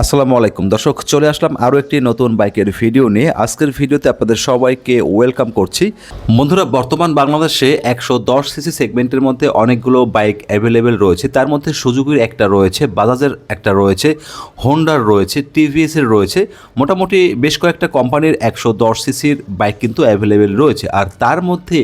আসসালামু আলাইকুম। দর্শক, চলে আসলাম আরও একটি নতুন বাইকের ভিডিও নিয়ে। আজকের ভিডিওতে আপনাদের সবাইকে ওয়েলকাম করছি। বন্ধুরা, বর্তমান বাংলাদেশে একশো দশ সিসি সেগমেন্টের মধ্যে অনেকগুলো বাইক অ্যাভেলেবেল রয়েছে। তার মধ্যে সুজুকির একটা রয়েছে, বাজাজের একটা রয়েছে, হোন্ডার রয়েছে, টিভিএসের রয়েছে। মোটামুটি বেশ কয়েকটা কোম্পানির একশো দশ সিসির বাইক কিন্তু অ্যাভেলেবেল রয়েছে। আর তার মধ্যে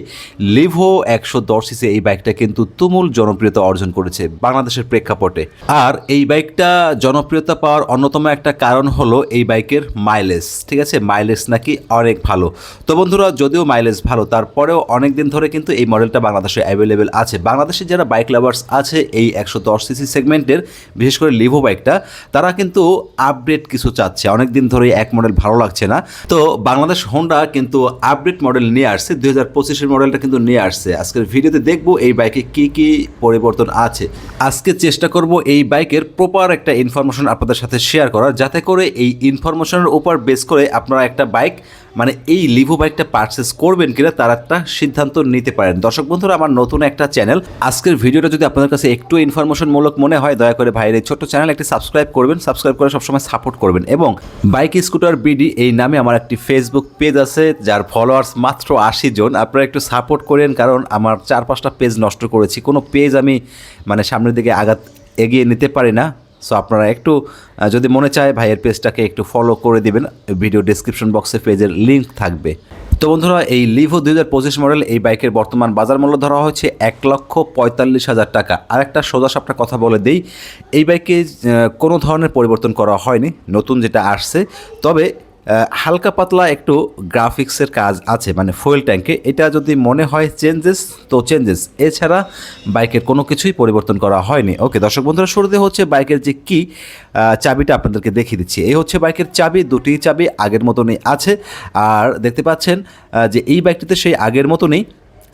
লিভো একশো দশ সিসি এই বাইকটা কিন্তু তুমুল জনপ্রিয়তা অর্জন করেছে বাংলাদেশের প্রেক্ষাপটে। আর এই বাইকটা জনপ্রিয়তা পাওয়ার অন্যতম একটা কারণ হলো এই বাইকের মাইলেজ ঠিক আছে? মাইলেজ নাকি অনেক ভালো। তো বন্ধুরা, যদিও মাইলেজ ভালো, তারপরেও অনেক দিন ধরে কিন্তু এই মডেলটা বাংলাদেশে অ্যাভেলেবেল আছে। বাংলাদেশে যারা বাইক লাভার্স আছে এই একশো দশ সিসি সেগমেন্টের বিশেষ করে লিভো বাইকটা তারা কিন্তু আপডেট কিছু চাচ্ছে। অনেক দিন ধরে এক মডেল ভালো লাগছে না। তো বাংলাদেশ হোন্ডা কিন্তু আপডেট মডেল নিয়ে আসছে। দুই হাজার পঁচিশের মডেলটা কিন্তু নিয়ে আসছে। আজকের ভিডিওতে দেখব এই বাইকে কি কি পরিবর্তন আছে। আজকে চেষ্টা করব এই বাইকের প্রপার একটা ইনফরমেশন আপনাদের সাথে শেয়ার করার যাতে করে এই ইনফরমেশনের উপর বেস করে আপনারা একটা বাইক মানে এই লিভো বাইকটা পারচেস করবেন কিনা, তার একটা সিদ্ধান্ত নিতে পারেন। দর্শক বন্ধুরা, আমার নতুন একটা চ্যানেল আজকের ভিডিওটা যদি আপনাদের কাছে একটু ইনফরমেশনমূলক মনে হয়, দয়া করে ভাইয়ের এই ছোট্ট চ্যানেল একটি সাবস্ক্রাইব করবেন সাবস্ক্রাইব করে সবসময় সাপোর্ট করবেন। এবং বাইক স্কুটার বিডি এই নামে আমার একটি ফেসবুক পেজ আছে, যার ফলোয়ার্স মাত্র আশি জন। আপনারা একটু সাপোর্ট করেন, কারণ আমার চার পাঁচটা পেজ নষ্ট করেছি। কোনো পেজ আমি মানে সামনের দিকে আঘাত এগিয়ে নিতে পারি না। সো আপনারা একটু যদি মনে চায় ভাইয়ের পেজটাকে একটু ফলো করে দিবেন ভিডিও ডিসক্রিপশন বক্সে পেজের লিঙ্ক থাকবে। তো বন্ধুরা, এই লিভো দুই হাজার পঁচিশ মডেল এই বাইকের বর্তমান বাজার মূল্য ধরা হচ্ছে এক লক্ষ পঁয়তাল্লিশ হাজার টাকা। আর একটা সোজা সাপটা কথা বলে দিই, এই বাইকে কোনো ধরনের পরিবর্তন করা হয়নি, নতুন যেটা আসছে। তবে হালকা পাতলা একটু গ্রাফিক্সের কাজ আছে মানে ফুয়েল ট্যাঙ্কে এটা যদি মনে হয় চেঞ্জেস তো চেঞ্জেস এছাড়া বাইকের কোনো কিছুই পরিবর্তন করা হয়নি। ওকে দর্শক বন্ধুরা, শুরুতে হচ্ছে বাইকের যে কি চাবিটা আপনাদেরকে দেখিয়ে দিচ্ছি। এই হচ্ছে বাইকের চাবি, দুটি চাবি আগের মতনই আছে। আর দেখতে পাচ্ছেন যে এই বাইকটিতে সেই আগের মতনই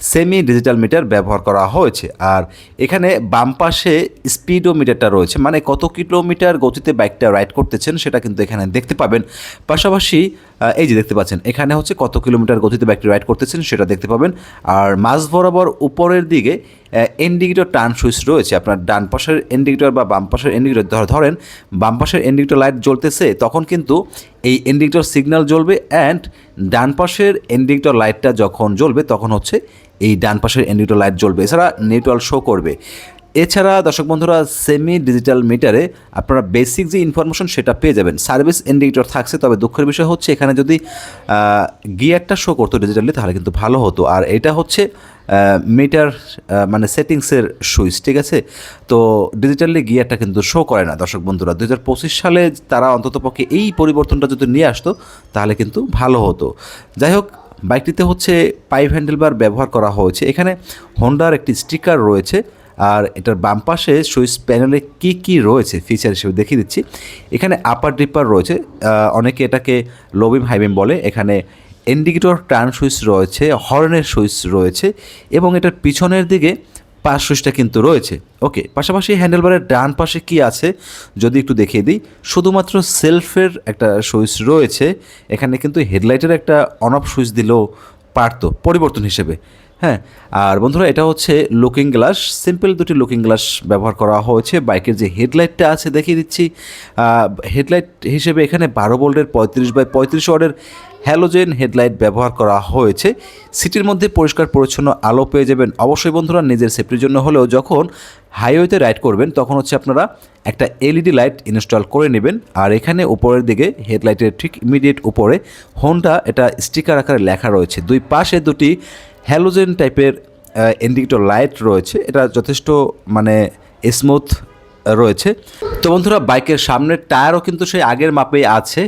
সেমি ডিজিটাল মিটার ব্যবহার করা হয়েছে। আর এখানে বাম পাশে স্পিডোমিটারটা রয়েছে মানে কত কিলোমিটার গতিতে বাইকটা রাইড করতেছেন সেটা কিন্তু এখানে দেখতে পাবেন। পাশাপাশি এই যে দেখতে পাচ্ছেন, এখানে হচ্ছে কত কিলোমিটার গতিতে বাইকটি রাইড করতেছেন সেটা দেখতে পাবেন। আর মাঝ বরাবর উপরের দিকে ইন্ডিকেটর টার্ন সুইচ রয়েছে। আপনার ডান পাশের ইন্ডিকেটর বা বাম পাশের ইন্ডিকেটর ধরেন বাম পাশের ইন্ডিকেটর লাইট জ্বলতেছে, তখন কিন্তু এই ইন্ডিকেটর সিগন্যাল জ্বলবে অ্যান্ড ডান পাশের ইন্ডিকেটর লাইটটা যখন জ্বলবে, তখন হচ্ছে এই ডান পাশের ইন্ডিকেটর লাইট জ্বলবে। এছাড়া নেটওয়ার্ক শো করবে। এছাড়া দর্শক বন্ধুরা সেমি ডিজিটাল মিটারে আপনারা বেসিক যে ইনফরমেশন সেটা পেয়ে যাবেন। সার্ভিস ইন্ডিকেটর থাকছে, তবে দুঃখের বিষয় হচ্ছে এখানে যদি গিয়ারটা শো করতো ডিজিটালি তাহলে কিন্তু ভালো হতো। আর এটা হচ্ছে মিটার মানে সেটিংসের সুইচ, ঠিক আছে? তো ডিজিটালি গিয়ারটা কিন্তু শো করে না দর্শক বন্ধুরা। দু হাজার পঁচিশ সালে তারা অন্ততপক্ষে এই পরিবর্তনটা যদি নিয়ে আসতো, তাহলে কিন্তু ভালো হতো। যাই হোক বাইকটিতে হচ্ছে পাইপ হ্যান্ডেল বার ব্যবহার করা হয়েছে। এখানে হোন্ডার একটি স্টিকার রয়েছে। আর এটার বাম পাশে সুইচ প্যানেলে কী কী রয়েছে ফিচার হিসেবে দেখিয়ে দিচ্ছি। এখানে আপার ডিপার রয়েছে অনেকে এটাকে লোবিম হাইবিম বলে। এখানে ইন্ডিকেটর টার্ন সুইচ রয়েছে হর্নের সুইচ রয়েছে এবং এটার পিছনের দিকে পাশ সুইচটা কিন্তু রয়েছে। ওকে পাশাপাশি হ্যান্ডেলবারের ডান পাশে কি আছে যদি একটু দেখিয়ে দিই, শুধুমাত্র সেলফের একটা সুইচ রয়েছে। এখানে কিন্তু হেডলাইটের একটা অন অফ সুইচ দিলেও পারতো পরিবর্তন হিসেবে। হ্যাঁ আর বন্ধুরা, এটা হচ্ছে লুকিং গ্লাস সিম্পল দুটি লুকিং গ্লাস ব্যবহার করা হয়েছে। বাইকের যে হেডলাইটটা আছে, দেখিয়ে দিচ্ছি। হেডলাইট হিসেবে এখানে বারো বোল্টের পঁয়ত্রিশ বাই পঁয়ত্রিশ ওয়ার্ডের হ্যালোজেন হেডলাইট ব্যবহার করা হয়েছে। সিটির মধ্যে পরিষ্কার পরিচ্ছন্ন আলো পেয়ে যাবেন। অবশ্যই বন্ধুরা, নিজের সেফটির জন্য হলেও যখন হাইওয়েতে রাইড করবেন, তখন হচ্ছে আপনারা একটা এলইডি লাইট ইনস্টল করে নেবেন। আর এখানে উপরের দিকে হেডলাইটের ঠিক ইমিডিয়েট উপরে হোন্ডা এটা স্টিকার আকারে লেখা রয়েছে। দুই পাশে দুটি হ্যালোজেন টাইপের ইন্ডিকেটর লাইট রয়েছে। এটা যথেষ্ট মানে স্মুথ রয়েছে। তো বন্ধুরা, বাইকের সামনের টায়ারও কিন্তু সেই আগের মাপেই আছে।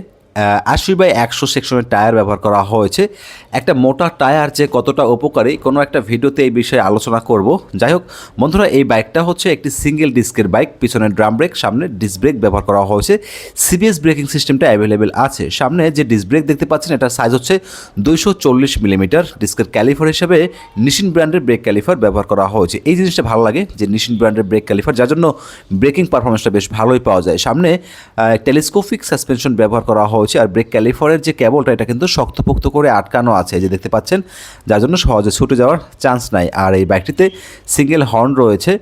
আশি বাই একশো সেকশনের টায়ার ব্যবহার করা হয়েছে। একটা মোটা টায়ার যে কতটা উপকারী, কোনো একটা ভিডিওতে এই বিষয়ে আলোচনা করব। যাই হোক, বন্ধুরা, এই বাইকটা হচ্ছে একটি সিঙ্গেল ডিস্কের বাইক পিছনে ড্রাম ব্রেক, সামনে ডিস্ক ব্রেক ব্যবহার করা হয়েছে। সিবিএস ব্রেকিং সিস্টেমটা অ্যাভেলেবেল আছে। সামনে যে ডিস্ক ব্রেক দেখতে পাচ্ছেন, এটার সাইজ হচ্ছে দুইশো চল্লিশ মিলিমিটার। ডিস্কের ক্যালিফার হিসেবে নিশিন ব্র্যান্ডের ব্রেক ক্যালিফার ব্যবহার করা হয়েছে। এই জিনিসটা ভালো লাগে যে নিশিন ব্র্যান্ডের ব্রেক ক্যালিফার, যার জন্য ব্রেকিং পারফরমেন্সটা বেশ ভালোই পাওয়া যায়। সামনে টেলিস্কোপিক সাসপেনশন ব্যবহার করা হয়েছে আর ব্রেক ক্যালিফারের যে কেবলটা এটা কিন্তু শক্তপোক্ত করে আটকানো আছে যে দেখতে পাচ্ছেন। যার জন্য সহজে ছুটে যাওয়ার চান্স নাই। আর এই বাইকটিতে সিঙ্গেল হর্ন রয়েছে।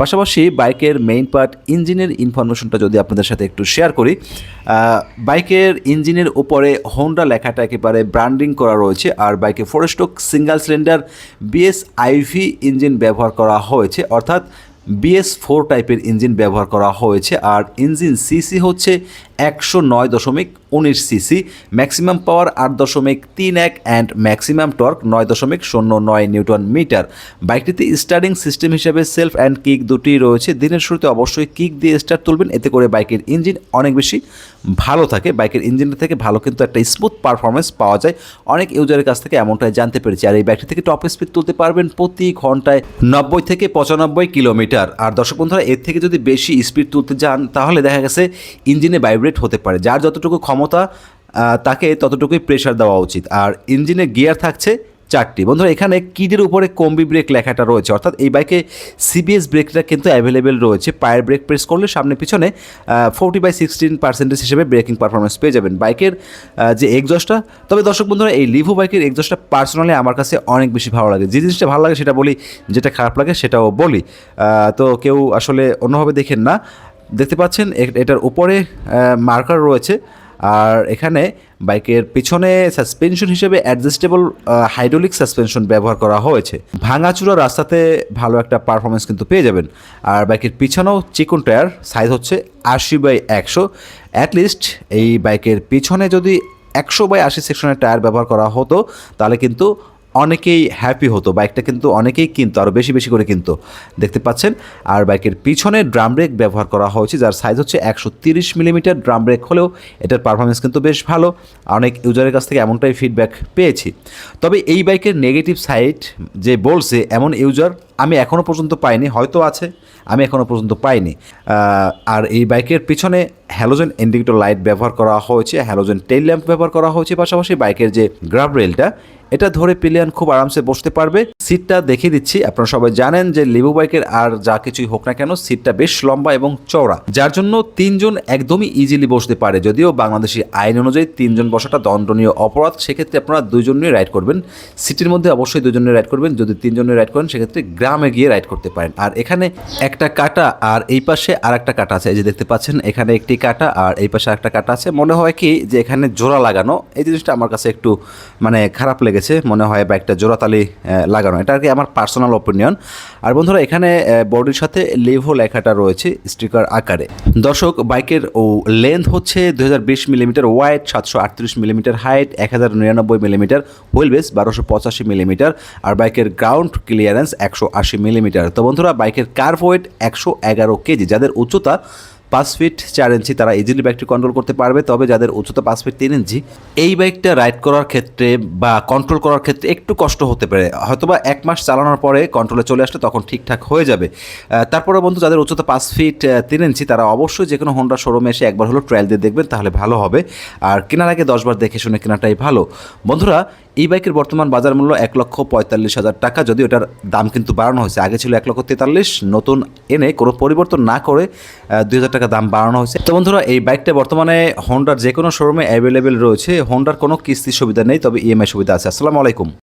পাশাপাশি বাইকের মেইন পার্ট ইঞ্জিনের ইনফরমেশনটা যদি আপনাদের সাথে একটু শেয়ার করি বাইকের ইঞ্জিনের উপরে হোন্ডা লেখাটা একেবারে ব্র্যান্ডিং করা রয়েছে। আর বাইকে four stroke single cylinder BS IV engine ব্যবহার করা হয়েছে। অর্থাৎ বিএস ফোর টাইপের ইঞ্জিন ব্যবহার করা হয়েছে। আর ইঞ্জিন সিসি হচ্ছে একশো নয় দশমিক উনিশ সিসি ম্যাক্সিমাম পাওয়ার আট দশমিক তিন এক অ্যান্ড ম্যাক্সিমাম টর্ক নয় দশমিক শূন্য নয় নিউটন মিটার। বাইকটিতে স্টার্টিং সিস্টেম হিসেবে সেলফ অ্যান্ড কিক দুটি রয়েছে। দিনের শুরুতে অবশ্যই কিক দিয়ে স্টার্ট তুলবেন। এতে করে বাইকের ইঞ্জিন অনেক বেশি ভালো থাকে। বাইকের ইঞ্জিনের থেকে ভালো কিন্তু একটা স্মুথ পারফরমেন্স পাওয়া যায়। অনেক ইউজারের কাছ থেকে এমনটাই জানতে পেরেছি। আর এই বাইকটি থেকে টপ স্পিড তুলতে পারবেন প্রতি ঘন্টায় নব্বই থেকে পঁচানব্বই কিলোমিটার। আর দর্শক বন্ধুরা, এর থেকে যদি বেশি স্পিড তুলতে যান, তাহলে দেখা গেছে ইঞ্জিনে ভাইব্রেট হতে পারে। যার যতটুকু ক্ষমতা তাকে ততটুকুই প্রেশার দেওয়া উচিত। আর ইঞ্জিনে গিয়ার থাকছে চারটি। বন্ধুরা, এখানে কিডের উপরে কম্বি ব্রেক লেখাটা রয়েছে? অর্থাৎ এই বাইকে সিবিএস ব্রেকটা কিন্তু অ্যাভেলেবেল রয়েছে। পায়ের ব্রেক প্রেস করলে সামনে পিছনে ফোরটি বাই সিক্সটিন পার্সেন্টেজ হিসেবে ব্রেকিং পারফরমেন্স পেয়ে যাবেন। বাইকের যে এক্সস্টটা তবে দর্শক বন্ধুরা, এই লিভো বাইকের এক্সস্টটা পার্সোনালি আমার কাছে অনেক বেশি ভালো লাগে। যে জিনিসটা ভালো লাগে সেটা বলি, যেটা খারাপ লাগে সেটাও বলি। তো কেউ আসলে অন্যভাবে দেখেন না। দেখতে পাচ্ছেন এটার উপরে মার্কার রয়েছে। আর এখানে বাইকের পিছনে সাসপেনশন হিসেবে অ্যাডজাস্টেবল হাইড্রোলিক সাসপেনশন ব্যবহার করা হয়েছে। ভাঙাচুরা রাস্তাতে ভালো একটা পারফরমেন্স কিন্তু পেয়ে যাবেন। আর বাইকের পিছনেও চিকন টায়ার সাইজ হচ্ছে আশি বাই একশো। অ্যাটলিস্ট এই বাইকের পিছনে যদি একশো বাই আশি সেকশনের টায়ার ব্যবহার করা হতো, তাহলে কিন্তু অনেকেই হ্যাপি হতো বাইকটা কিন্তু অনেকেই কিনতো আরও বেশি বেশি করে কিনতো। দেখতে পাচ্ছেন, আর বাইকের পিছনে ড্রাম ব্রেক ব্যবহার করা হয়েছে, যার সাইজ হচ্ছে একশো তিরিশ মিলিমিটার ড্রাম ব্রেক হলেও এটার পারফরমেন্স কিন্তু বেশ ভালো। অনেক ইউজারের কাছ থেকে এমনটাই ফিডব্যাক পেয়েছি। তবে এই বাইকের নেগেটিভ সাইড যে বলছে, এমন ইউজার আমি এখনও পর্যন্ত পাইনি, হয়তো আছে, আমি এখনও পর্যন্ত পাইনি। আর এই বাইকের পিছনে হ্যালোজেন ইন্ডিকেটর লাইট ব্যবহার করা হয়েছে, হ্যালোজেন টেল ল্যাম্প ব্যবহার করা হয়েছে, পাশাপাশি বাইকের যে গ্রাব রেলটা, এটা ধরে পিলিয়ান খুব আরামসে বসতে পারবে। সিটটা দেখিয়ে দিচ্ছি, আপনারা সবাই জানেন যে লিবু বাইকের আর যা কিছুই হোক না কেন, সিটটা বেশ লম্বা এবং চওড়া, যার জন্য তিনজন একদমই ইজিলি বসতে পারে। যদিও বাংলাদেশি আইন অনুযায়ী তিনজন বসাটা দণ্ডনীয় অপরাধ, সেক্ষেত্রে আপনারা দুজন নিয়ে রাইড করবেন। সিটির মধ্যে অবশ্যই দুজন রাইড করবেন, যদি তিনজন রাইড করেন, সেক্ষেত্রে গ্রামে গিয়ে রাইড করতে পারেন। আর এখানে একটা কাটা আর এই পাশে আর একটা কাটা আছে। এই যে দেখতে পাচ্ছেন, এখানে একটি কাটা আর এই পাশে একটা কাটা আছে। মনে হয় কি যে এখানে জোড়া লাগানো। এই জিনিসটা আমার কাছে একটু মানে খারাপ লেগেছে। মনে হয় বাইকটা জোড়াতালি লাগানো। এটা আর কি আমার পার্সোনাল অপিনিয়ন আর বন্ধুরা, এখানে বডির সাথে লেভো লেখাটা রয়েছে স্টিকার আকারে। দর্শক বাইকের ও লেন্থ হচ্ছে দুই হাজার বিশ মিলিমিটার ওয়াইড সাতশো আটত্রিশ মিলিমিটার হাইট এক হাজার নিরানব্বই মিলিমিটার হুইল বেস বারোশো পঁচাশি মিলিমিটার আর বাইকের গ্রাউন্ড ক্লিয়ারেন্স একশো আট আশি মিলিমিটার। তো বন্ধুরা বাইকের কার্ভ ওয়েট একশো এগারো কেজি? যাদের উচ্চতা পাঁচ ফিট চার ইঞ্চি তারা ইজিলি বাইকটি কন্ট্রোল করতে পারবে। তবে যাদের উচ্চতা পাঁচ ফিট তিন ইঞ্চি, এই বাইকটা রাইড করার ক্ষেত্রে বা কন্ট্রোল করার ক্ষেত্রে একটু কষ্ট হতে পারে। হয়তোবা এক মাস চালানোর পরে কন্ট্রোলে চলে আসলে তখন ঠিকঠাক হয়ে যাবে। তারপরে বন্ধু, যাদের উচ্চতা পাঁচ ফিট তিন ইঞ্চি, তারা অবশ্যই যে কোনো হোন্ডা শোরুমে এসে একবার হলো ট্রায়াল দিয়ে দেখবেন, তাহলে ভালো হবে। আর কেনার আগে দশবার দেখে শুনে কেনাটাই ভালো। বন্ধুরা, এই বাইকের বর্তমান বাজার মূল্য এক লক্ষ পঁয়তাল্লিশ হাজার টাকা। যদিও এটার দাম কিন্তু বাড়ানো হয়েছে, আগে ছিল এক লক্ষ তেতাল্লিশ, নতুন এনে কোনো পরিবর্তন না করে দুই হাজার টাকা দাম বাড়ানো হয়েছে। তো বন্ধুরা, এই বাইকটা বর্তমানে হোন্ডার যে কোনো শোরুমে অ্যাভেলেবেল রয়েছে। হোন্ডার কোনো কিস্তি সুবিধা নেই, তবে ইএমআই সুবিধা আছে। আসসালামু আলাইকুম।